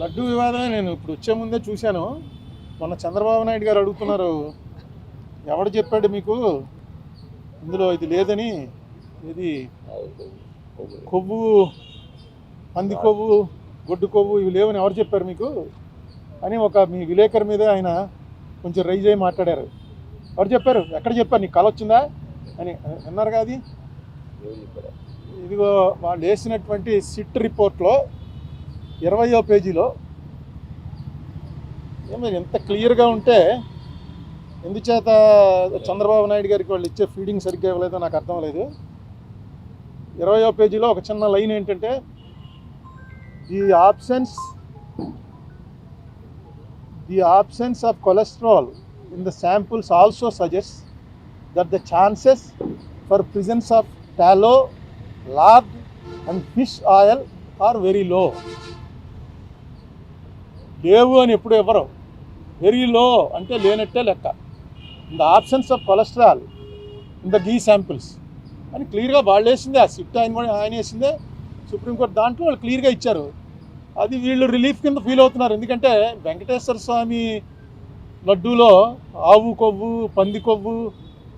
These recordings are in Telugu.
లడ్డు వివాదమే నేను ఇప్పుడు వచ్చే ముందే చూశాను. మొన్న చంద్రబాబు నాయుడు గారు అడుగుతున్నారు. ఎవడు చెప్పాడు మీకు? ఇందులో ఇది లేదని. ఇది కొవ్వు పంది కొవ్వు గొడ్డు కొవ్వు ఇవి లేవని ఎవరు చెప్పారు మీకు? అని ఒక మీ విలేకరు మీద ఆయన కొంచెం రైజ్ అయ్యి మాట్లాడారు. ఎవరు చెప్పారు? ఎక్కడ చెప్పారు? నీకు కళ వచ్చిందా అని అన్నారు కాదు ఇదిగో వాళ్ళు వేసినటువంటి సిట్ రిపోర్ట్లో ఇరవయో పేజీలో ఏమో ఎంత క్లియర్గా ఉంటే ఎందుచేత చంద్రబాబు నాయుడు గారికి వాళ్ళు ఇచ్చే ఫీడింగ్ సరిగ్గా ఇవ్వలేదో నాకు అర్థం లేదు. ఇరవయో పేజీలో ఒక చిన్న లైన్ ఏంటంటే the options the options of cholesterol in the samples also suggest that the chances for presence of tallow lard and fish oil are very low. లేవు అని ఎప్పుడు ఇవ్వరు వెరీ లో అంటే లేనట్టే లెక్క. In the options of cholesterol in the ghee samples అని క్లియర్గా వాళ్ళు వేసిందే ఆ సిట్ ఆయన కూడా ఆయన వేసిందే సుప్రీంకోర్టు దాంట్లో వాళ్ళు క్లియర్గా ఇచ్చారు. అది వీళ్ళు రిలీఫ్ కింద ఫీల్ అవుతున్నారు. ఎందుకంటే వెంకటేశ్వర స్వామి లడ్డూలో ఆవు కొవ్వు పంది కొవ్వు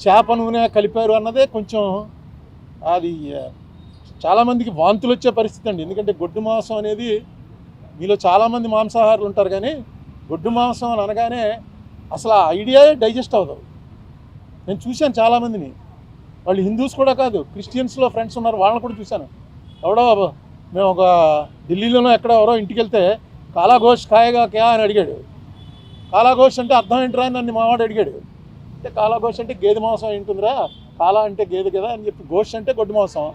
చేప నూనె కలిపారు అన్నదే కొంచెం అది చాలామందికి వాంతులు వచ్చే పరిస్థితి అండి. ఎందుకంటే గొడ్డు మాంసం అనేది మీలో చాలామంది మాంసాహారులు ఉంటారు కానీ గొడ్డు మాంసం అని అనగానే అసలు ఆ ఐడియా డైజెస్ట్ అవ్వదు. నేను చూశాను చాలామందిని వాళ్ళు హిందూస్ కూడా కాదు క్రిస్టియన్స్లో ఫ్రెండ్స్ ఉన్నారు వాళ్ళని కూడా చూశాను. ఎవడో మేము ఒక ఢిల్లీలోనో ఎక్కడ ఎవరో ఇంటికి వెళ్తే కాలాఘోష్ కాయగా క్యా అని అడిగాడు. కాలాఘోష్ అంటే అర్థం ఏంటిరా అని నన్ను మావాడు అడిగాడు. అంటే కాలాఘోష్ అంటే గేదె మాంసం ఏంటుందిరా? కాలా అంటే గేదె కదా అని చెప్పి ఘోష్ అంటే గొడ్డు మాంసం.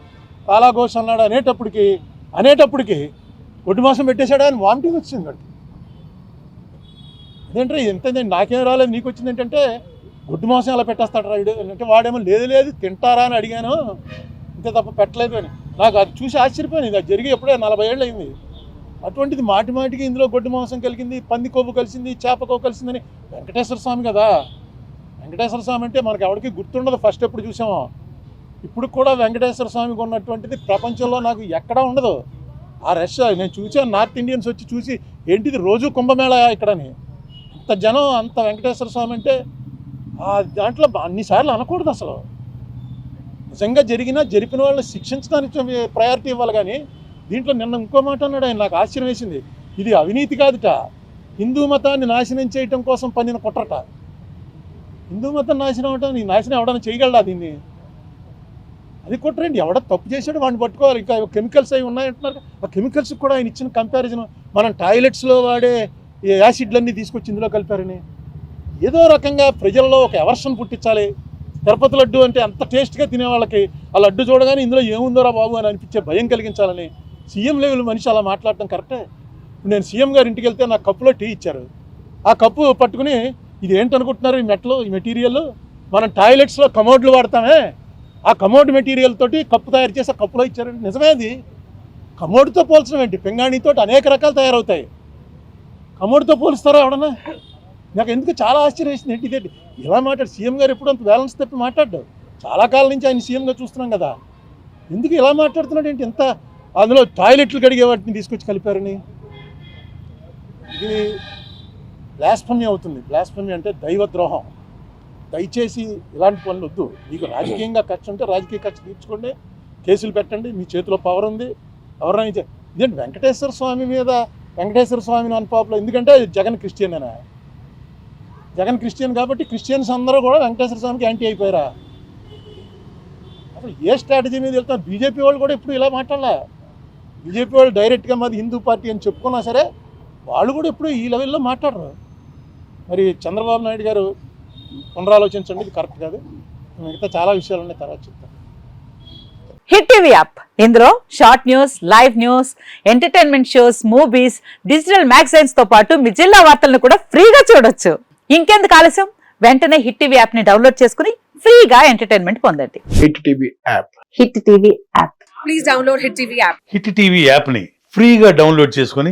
కాలాఘోష్ అన్నాడు అనేటప్పటికి అనేటప్పటికి గొడ్డు మాంసం పెట్టేశాడా అని వామిటింగ్ వచ్చింది అక్కడ అదేంట్రా ఎంత నాకేం రాలేదు నీకు వచ్చింది ఏంటంటే గుడ్డు మాంసం ఎలా పెట్టేస్తాడు రాయుడు అంటే వాడేమో లేదు లేదు తింటారా అని అడిగాను. అంతే తప్ప పెట్టలేదు అని. నాకు అది చూసి ఆశ్చర్యపోయింది. అది జరిగి ఎప్పుడే నలభై ఏళ్ళు అయింది. అటువంటిది మాటి మాటికి ఇందులో గొడ్డు మాంసం కలిగింది పంది కొవ్వు కలిసింది చేప కొవ్వు కలిసిందని. వెంకటేశ్వర స్వామి కదా. వెంకటేశ్వర స్వామి అంటే మనకి ఎవరికి గుర్తుండదు. ఫస్ట్ ఎప్పుడు చూసామో. ఇప్పుడు కూడా వెంకటేశ్వర స్వామికి ఉన్నటువంటిది ప్రపంచంలో నాకు ఎక్కడా ఉండదు. ఆ రష్ నేను చూసాను నార్త్ ఇండియన్స్ వచ్చి చూసి ఏంటిది రోజు కుంభమేళ ఇక్కడని. అంత జనం అంత వెంకటేశ్వర స్వామి అంటే ఆ దాంట్లో అన్నిసార్లు అనకూడదు అసలు. నిజంగా జరిగినా జరిపిన వాళ్ళని శిక్షించడానికి ప్రయారిటీ ఇవ్వాలి కానీ దీంట్లో నిన్న ఇంకో మాట అన్నాడు ఆయన నాకు ఆశ్చర్యం వేసింది. ఇది అవినీతి కాదుట. హిందూ మతాన్ని నాశనం చేయటం కోసం పన్నిన కుట్రట. హిందూ మతం నాశనం అవటం నీ నాశనం అవడానికి చేయగలడా దీన్ని? అది కుట్రండి ఎవడ తప్పు చేశాడు వాడిని పట్టుకోవాలి. ఇంకా కెమికల్స్ అవి ఉన్నాయంటున్నారు ఆ కెమికల్స్ కూడా ఆయన ఇచ్చిన కంపారిజన్ మనం టాయిలెట్స్లో వాడే యాసిడ్లన్నీ తీసుకొచ్చి ఇందులో కలిపారని. ఏదో రకంగా ప్రజల్లో ఒక ఎవర్షన్ పుట్టించాలి. తిరుపతి లడ్డు అంటే అంత టేస్ట్గా తినే వాళ్ళకి ఆ లడ్డు చూడగానే ఇందులో ఏముందోరా బాబు అని అనిపించే భయం కలిగించాలని సీఎం లెవెల్ మనిషి అలా మాట్లాడటం కరెక్టే? నేను సీఎం గారి ఇంటికి వెళ్తే నాకు కప్పులో టీ ఇచ్చారు. ఆ కప్పు పట్టుకుని ఇది ఏంటనుకుంటున్నారు ఈ మెట్లు ఈ మెటీరియల్? మనం టాయిలెట్స్లో కమోడ్లు వాడతామే. ఆ కమోడ్ మెటీరియల్ తోటి కప్పు తయారు చేసి కప్పులో ఇచ్చారండి. నిజమే అది. కమోడ్తో పోల్చడం ఏంటి? పింగాణితో అనేక రకాలు తయారవుతాయి. కమోడ్తో పోలుస్తారా ఎవడన్నా? నాకు ఎందుకు చాలా ఆశ్చర్యం వేసింది. ఏంటి ఇదేంటి? ఇలా మాట్లాడు. సీఎం గారు ఎప్పుడు అంత బ్యాలెన్స్ తప్పి మాట్లాడ్డాడు చాలా కాలం నుంచి ఆయన సీఎంగా చూస్తున్నాం కదా. ఎందుకు ఇలా మాట్లాడుతున్నాడు ఏంటి? ఎంత అందులో టాయిలెట్లు కడిగే వాటిని తీసుకొచ్చి కలిపారని. ఇది బ్లాస్ఫమ్య అవుతుంది. బ్లాస్ఫమ్య అంటే దైవద్రోహం. దయచేసి ఇలాంటి పనులు వద్దు. మీకు రాజకీయంగా ఖర్చు ఉంటే రాజకీయ ఖర్చు తీర్చుకోండి. కేసులు పెట్టండి. మీ చేతిలో పవర్ ఉంది. ఎవరైనా ఇదేంటి వెంకటేశ్వర స్వామి మీద వెంకటేశ్వర స్వామిని అనుపాపలో ఎందుకంటే జగన్ క్రిస్టియన్ అనే. జగన్ క్రిస్టియన్ కాబట్టి క్రిస్టియన్స్ అందరూ కూడా వెంకటేశ్వర స్వామికి యాంటీ అయిపోయారా? అసలు ఏ స్ట్రాటజీ మీద వెళ్తారు బీజేపీ వాళ్ళు కూడా ఇప్పుడు ఇలా మాట్లాడలే. బీజేపీ వాళ్ళు డైరెక్ట్గా మాది హిందూ పార్టీ అని చెప్పుకున్నా సరే వాళ్ళు కూడా ఇప్పుడు ఈ లెవెల్లో మాట్లాడరు. మరి చంద్రబాబు నాయుడు గారు పునరాలోచించండి ఇది కరెక్ట్ కాదు. మిగతా చాలా విషయాలు ఉన్నాయి తర్వాత చెప్తాను. Hit TV app. ఇందులో short news live news entertainment shows movies digital మ్యాగజైన్స్తో పాటు మీ జిల్లా వార్తలను కూడా ఫ్రీగా చూడొచ్చు. ఇంకెందుకు ఆలస్యం? వెంటనే హిట్ టీవీ యాప్ని డౌన్లోడ్ చేసుకుని ఫ్రీగా ఎంటర్టైన్మెంట్ పొందండి. Hit TV app. Hit TV app. Please download Hit TV app. Hit TV యాప్ని ఫ్రీగా డౌన్లోడ్ చేసుకొని